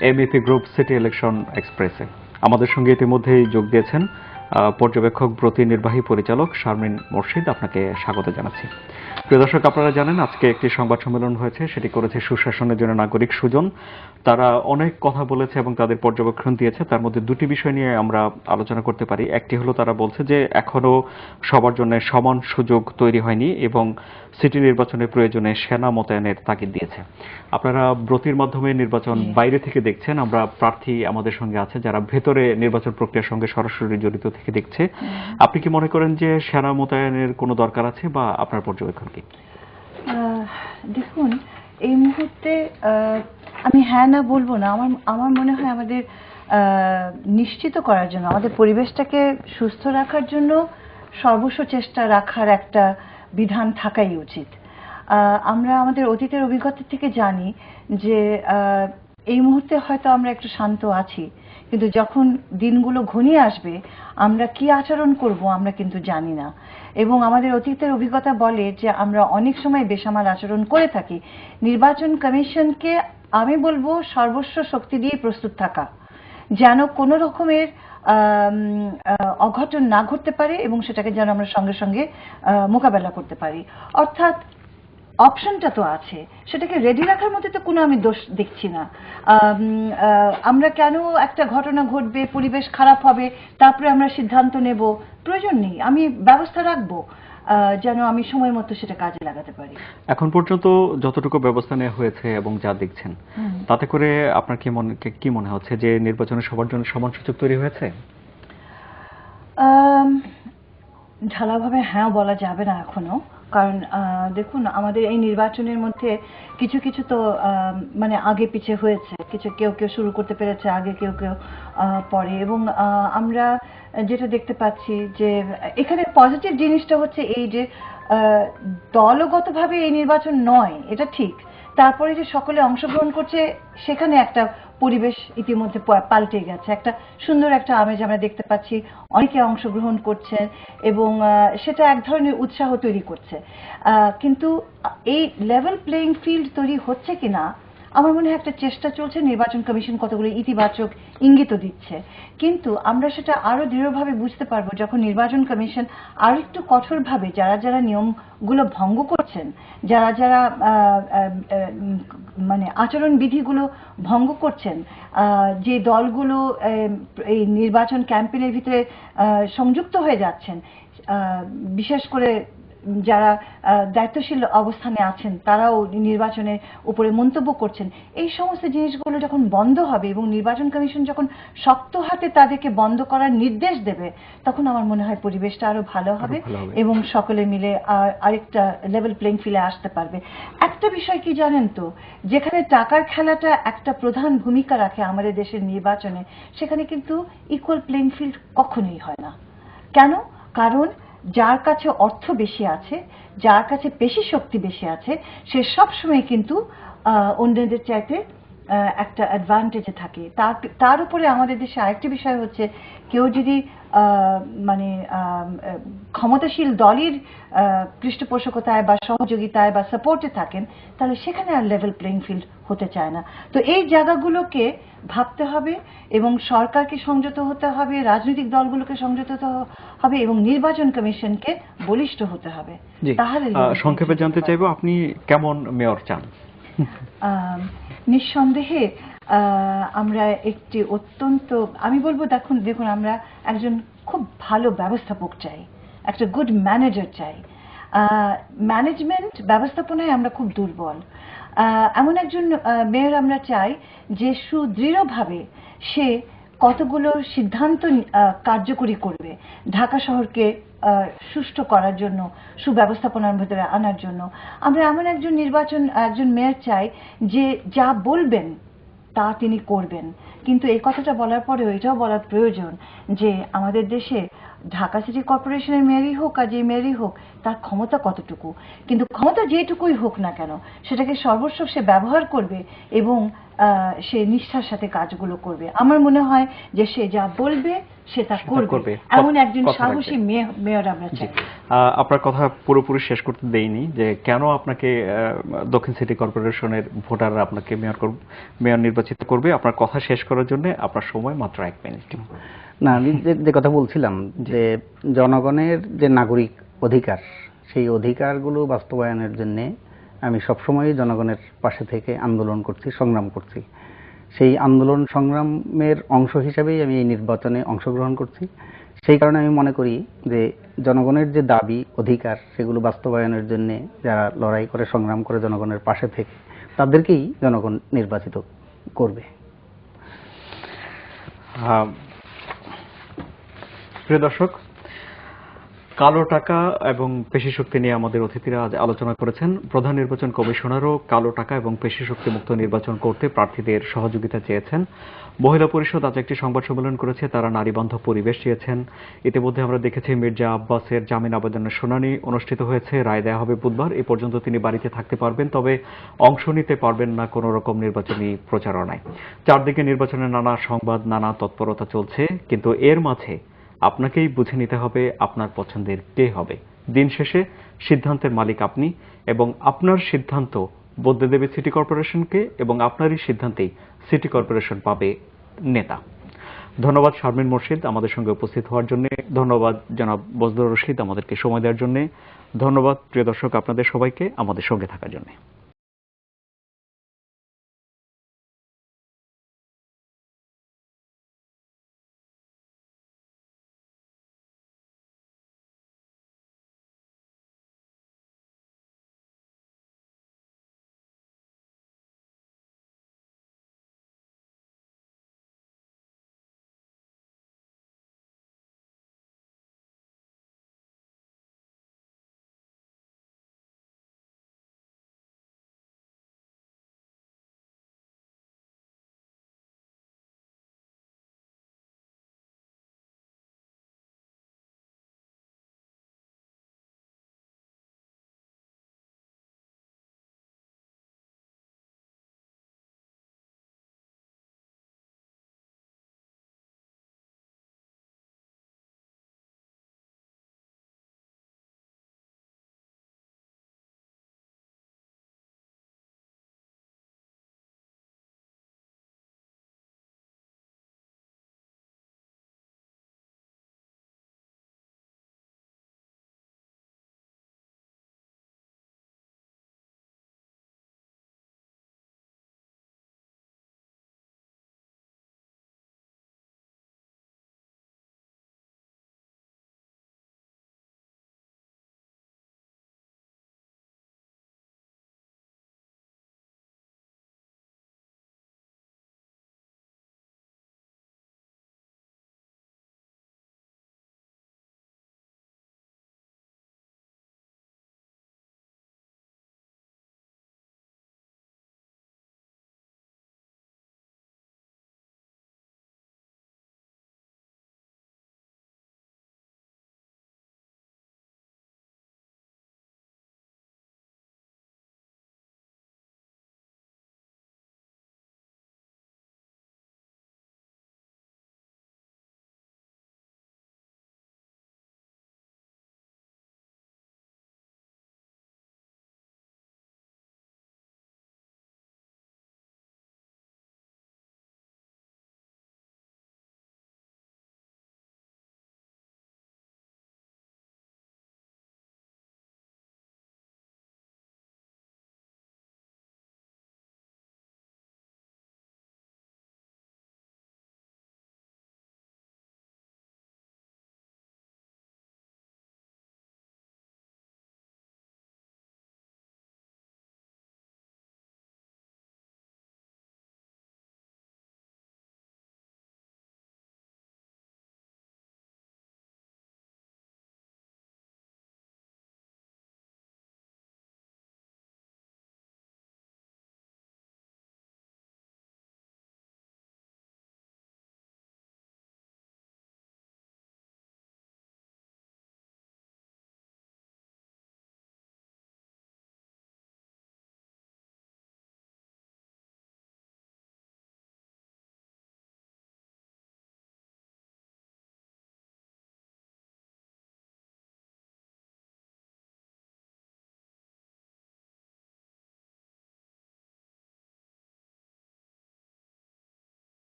MEP group city election এক্সপ্রেসে আমাদের সঙ্গে ইতিমধ্যেই যোগ দিয়েছেন পর্যবেক্ষক ব্রতি নির্বাহী পরিচালক শারমিন মুর্শিদ। আপনাকে স্বাগত জানাচ্ছি। প্রিয় দর্শক, আপনারা জানেন, আজকে একটি সংবাদ সম্মেলন হয়েছে, সেটি করেছে সুশাসনের জন্য নাগরিক সুজন। তারা অনেক কথা বলেছে এবং তাদের পর্যবেক্ষণ দিয়েছে। তার মধ্যে দুটি বিষয় নিয়ে আমরা আলোচনা করতে পারি। একটি হলো, তারা বলছে যে, এখনও সবার জন্য সমান সুযোগ তৈরি হয়নি এবং সিটি নির্বাচনের প্রয়োজনে সেনা মোতায়েনের তাগিদ দিয়েছে। আপনারা ব্রতির মাধ্যমে নির্বাচন বাইরে থেকে দেখছেন। আমরা প্রার্থী আমাদের সঙ্গে আছে যারা ভেতরে নির্বাচন প্রক্রিয়ার সঙ্গে সরাসরি জড়িত থেকে দেখছে। আপনি কি মনে করেন যে সেনা মোতায়েনের কোনো দরকার আছে বা আপনার পর্যবেক্ষণ কি? দেখুন এই মুহূর্তে আমি হ্যাঁ না বলব না। আমার আমার মনে হয় আমাদের আহ, নিশ্চিত করার জন্য আমাদের পরিবেশটাকে সুস্থ রাখার জন্য সর্বস্ব চেষ্টা রাখার একটা বিধান থাকাই উচিত। আমরা আমাদের অতীতের অভিজ্ঞতা থেকে জানি যে এই মুহূর্তে হয়তো আমরা একটু শান্ত আছি, কিন্তু যখন দিনগুলো ঘনিয়ে আসবে, আমরা কি আচরণ করব আমরা কিন্তু জানি না। এবং আমাদের অতীতের অভিজ্ঞতা বলে যে, আমরা অনেক সময় বেসামাল আচরণ করে থাকি। নির্বাচন কমিশনকে আমি বলব সর্বস্ব শক্তি দিয়ে প্রস্তুত থাকা। যেন কোনো রকমের অঘটন না ঘটতে পারে এবং সেটাকে যেন আমরা সঙ্গে সঙ্গে মোকাবেলা করতে পারি। অর্থাৎ অপশনটা তো আছে। সেটাকে রেডি রাখার মধ্যে তো কোনো আমি দোষ দেখছি না। আমরা কেন একটা ঘটনা ঘটবে, পরিবেশ খারাপ হবে, তারপরে আমরা সিদ্ধান্ত নেব? প্রয়োজন নেই। আমি ব্যবস্থা রাখব। যেন আমি সময় মতো সেটা কাজে লাগাতে পারি। এখন পর্যন্ত যতটুকু ব্যবস্থা নেওয়া হয়েছে এবং যা দেখছেন তাতে করে আপনার কি মনে কি মনে হচ্ছে যে নির্বাচনে সবার জন্য সমান সুযোগ তৈরি হয়েছে? ঝালাভাবে ঢালাভাবে হ্যাঁ বলা যাবে না এখনও। কারণ দেখুন, আমাদের এই নির্বাচনের মধ্যে কিছু কিছু তো মানে আগে পিছে হয়েছে। কিছু কেউ কেউ শুরু করতে পেরেছে, আগে কেউ কেউ পরে। এবং আমরা যেটা দেখতে পাচ্ছি যে, এখানে পজিটিভ জিনিসটা হচ্ছে এই যে দলগতভাবে এই নির্বাচন নয়, এটা ঠিক। তারপরে যে সকলে অংশগ্রহণ করছে, সেখানে একটা পরিবেশ ইতিমধ্যে পাল্টে গেছে। একটা সুন্দর একটা আমেজ আমরা দেখতে পাচ্ছি। অনেকে অংশগ্রহণ করছেন এবং সেটা এক ধরনের উৎসাহ তৈরি করছে। কিন্তু এই লেভেল প্লেইং ফিল্ড তৈরি হচ্ছে কিনা আমার মনে হয় একটা চেষ্টা চলছে, নির্বাচন কমিশন কতগুলো ইতিবাচক ইঙ্গিত দিচ্ছে। কিন্তু আমরা সেটা আরও দৃঢ়ভাবে বুঝতে পারব যখন নির্বাচন কমিশন আর একটু কঠোরভাবে যারা যারা নিয়মগুলো ভঙ্গ করছেন, যারা যারা মানে আচরণ বিধিগুলো ভঙ্গ করছেন যে দলগুলো এই নির্বাচন ক্যাম্পেইনের ভিতরে সংযুক্ত হয়ে যাচ্ছেন বিশেষ করে যারা দায়িত্বশীল অবস্থানে আছেন তারাও নির্বাচনের উপরে মন্তব্য করছেন। এই সমস্ত জিনিসগুলো যখন বন্ধ হবে এবং নির্বাচন কমিশন যখন শক্ত হাতে তাদেরকে বন্ধ করার নির্দেশ দেবে তখন আমার মনে হয় পরিবেশটা আরও ভালো হবে এবং সকলে মিলে আর আরেকটা লেভেল প্লেইং ফিলে আসতে পারবে। একটা বিষয় কি জানেন তো? যেখানে টাকার খেলাটা একটা প্রধান ভূমিকা রাখে আমাদের দেশের নির্বাচনে সেখানে কিন্তু ইকুয়াল প্লেইং ফিল্ড কখনোই হয় না। কেন? কারণ যার কাছে অর্থ বেশি আছে, যার কাছে পেশি শক্তি বেশি আছে, সে সবসময় কিন্তু অন্যদের চাইতে একটা অ্যাডভান্টেজে থাকে। তার তার উপরে আমাদের দেশে আরেকটি বিষয় হচ্ছে কেউ যদি মানে ক্ষমতাশীল দলের পৃষ্ঠপোষকতায় বা সহযোগিতায় বা সাপোর্টে থাকেন তাহলে সেখানে আর লেভেল প্লেইং ফিল্ড হতে চায় না। তো এই জায়গাগুলোকে ভাবতে হবে এবং সরকারকে সংযত হতে হবে রাজনৈতিক দলগুলোকে সংযত হতে হবে এবং নির্বাচন কমিশনকে বলিষ্ঠ হতে হবে। তাহলে সংক্ষেপে জানতে চাইব আপনি কেমন মেয়র চান? নিঃসন্দেহে আমরা একটি অত্যন্ত, আমি বলব দেখুন দেখুন, আমরা একজন খুব ভালো ব্যবস্থাপক চাই, একটা গুড ম্যানেজার চাই। ম্যানেজমেন্ট ব্যবস্থাপনায় আমরা খুব দুর্বল। এমন একজন মেয়র আমরা চাই যে সুদৃঢ়ভাবে সে কতগুলো সিদ্ধান্ত কার্যকরী করবে? ঢাকা শহরকে সুষ্ঠু করার জন্য, সুব্যবস্থাপনার ভেতরে আনার জন্য। আমরা এমন একজন নির্বাচন, একজন মেয়র চাই যে যা বলবেন, তা তিনি করবেন। কিন্তু এই কথাটা বলার পরেও এটাও বলার প্রয়োজন যে আমাদের দেশে ঢাকা সিটি কর্পোরেশনের মেয়রই হোক আর যে মেয়রই হোক তার ক্ষমতা কতটুকু? কিন্তু ক্ষমতা যেটুকুই হোক না কেন সেটাকে সর্বস্ব সে ব্যবহার করবে এবং সে নিষ্ঠার সাথে কাজগুলো করবে। আমার মনে হয় যে সে যা বলবে সে তা করবে। এমন একজন সাহসী মেয়র আমরা চাই। আপনার কথা পুরোপুরি শেষ করতে দেইনি যে কেন আপনাকে দক্ষিণ সিটি কর্পোরেশনের ভোটাররা আপনাকে মেয়র মেয়র নির্বাচিত করবে? আপনার কথা শেষ করার জন্য আপনার সময় মাত্র এক মিনিট। না, আমি যে কথা বলছিলাম যে জনগণের যে নাগরিক অধিকার, সেই অধিকারগুলো বাস্তবায়নের জন্য আমি সবসময় জনগণের পাশে থেকে আন্দোলন করছি, সংগ্রাম করছি। সেই আন্দোলন সংগ্রামের অংশ হিসাবেই আমি এই নির্বাচনে অংশগ্রহণ করছি। সেই কারণে আমি মনে করি যে জনগণের যে দাবি, অধিকার, সেগুলো বাস্তবায়নের জন্য যারা লড়াই করে, সংগ্রাম করে জনগণের পাশে থেকে, তাদেরকেই জনগণ নির্বাচিত করবে। প্রিয় দর্শক, কালো টাকা এবং পেশি শক্তি নিয়ে আমাদের অতিথিরা আজ আলোচনা করেছেন। প্রধান নির্বাচন কমিশনারও কালো টাকা এবং পেশি শক্তি মুক্ত নির্বাচন করতে প্রার্থীদের সহযোগিতা চেয়েছেন। মহিলা পরিষদ আজ একটি সংবাদ সম্মেলন করেছে, তারা নারীবান্ধব পরিবেশ চেয়েছেন। ইতিমধ্যে আমরা দেখেছি মির্জা আব্বাসের জামিন আবেদনের শুনানি অনুষ্ঠিত হয়েছে। রায় দেওয়া হবে বুধবার, এ পর্যন্ত তিনি বাড়িতে থাকতে পারবেন, তবে অংশ নিতে পারবেন না কোনো রকম নির্বাচনী প্রচারণায়। চারদিকে নির্বাচনের নানা সংবাদ, নানা তৎপরতা চলছে, কিন্তু এর মাঝে আপনাকেই বুঝে নিতে হবে আপনার পছন্দের কে হবে। দিন শেষে সিদ্ধান্তের মালিক আপনি এবং আপনার সিদ্ধান্ত বদলে দেবে সিটি কর্পোরেশনকে এবং আপনারই সিদ্ধান্তেই সিটি কর্পোরেশন পাবে নেতা। ধন্যবাদ শারমিন মুর্শিদ আমাদের সঙ্গে উপস্থিত হওয়ার জন্য। ধন্যবাদ জনাব বজলুর রশিদ আমাদেরকে সময় দেওয়ার জন্য। ধন্যবাদ প্রিয় দর্শক আপনাদের সবাইকে আমাদের সঙ্গে থাকার জন্য।